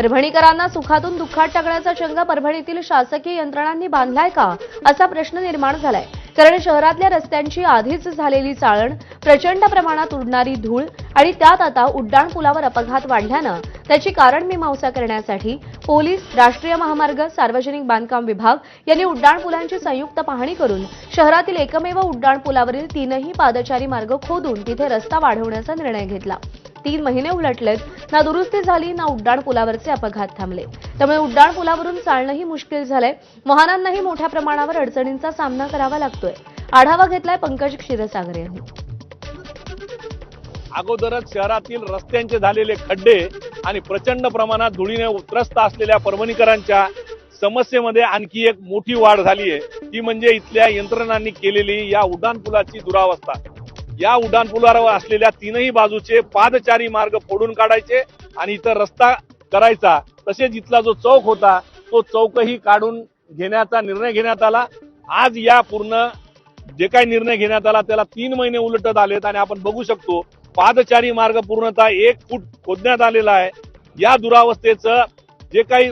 परभणीकरांना सुखातून दुःखात टाकण्याचा चंग परभणीतील शासकीय यंत्रणांनी बांधलाय का असा प्रश्न निर्माण झालाय. कारण शहरातल्या रस्त्यांची आधीच झालेली चाळण प्रचंड प्रमाणात उडणारी धूळ आणि त्यात आता उड्डाण पुलावर अपघात वाढल्यानं त्याची कारण मीमांसा करण्यासाठी पोलीस राष्ट्रीय महामार्ग सार्वजनिक बांधकाम विभाग यांनी उड्डाणपुलांची संयुक्त पाहणी करून शहरातील एकमेव उड्डाणपुलावरील तीनही पादचारी मार्ग खोदून तिथे रस्ता वाढवण्याचा निर्णय घेतला. तीन महिने उलटलेत. ना दुरुस्ती झाली ना उड्डाण पुलावरचे अपघात थांबले. त्यामुळे उड्डाण पुलावरून चालणंही मुश्किल झालंय. वाहनांनाही मोठ्या प्रमाणावर अडचणींचा सामना करावा लागतोय. आढावा घेतलाय पंकज क्षीरसागर यांनी. अगोदरच शहरातील रस्त्यांचे झालेले खड्डे आणि प्रचंड प्रमाणात धुळीने त्रस्त असलेल्या परभणीकरांच्या समस्येमध्ये आणखी एक मोठी वाढ झाली आहे ती म्हणजे इथल्या यंत्रणांनी केलेली या उड्डाणपुलाची दुरावस्था. या उड्डाणपुलावर असलेल्या तीनही बाजूचे पादचारी मार्ग फोडून काढायचे आणि इथं रस्ता करायचा. तसेच इथला जो चौक होता तो चौकही काढून घेण्याचा निर्णय घेण्यात आला. आज या पूर्ण जे काही निर्णय घेण्यात आला त्याला तीन महिने उलटत आलेत आणि आपण बघू शकतो पादचारी मार्ग पूर्णतः एक फूट खोदण्यात आलेला आहे. या दुरावस्थेचं जे काही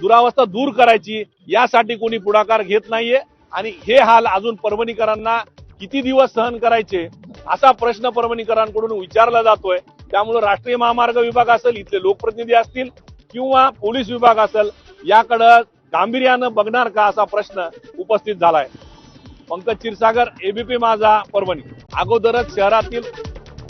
दुरावस्था दूर करायची यासाठी कोणी पुढाकार घेत नाहीये. आणि हे हाल अजून परभणीकरांना किती दिवस सहन करायचे असा प्रश्न परभणीकरांकडून विचारला जातोय. त्यामुळे राष्ट्रीय महामार्ग विभाग असेल इथले लोकप्रतिनिधी असतील किंवा पोलीस विभाग असेल याकडं गांभीर्यानं बघणार का असा प्रश्न उपस्थित झालाय. पंकज क्षीरसागर एबीपी माझा परभणी. अगोदरच शहरातील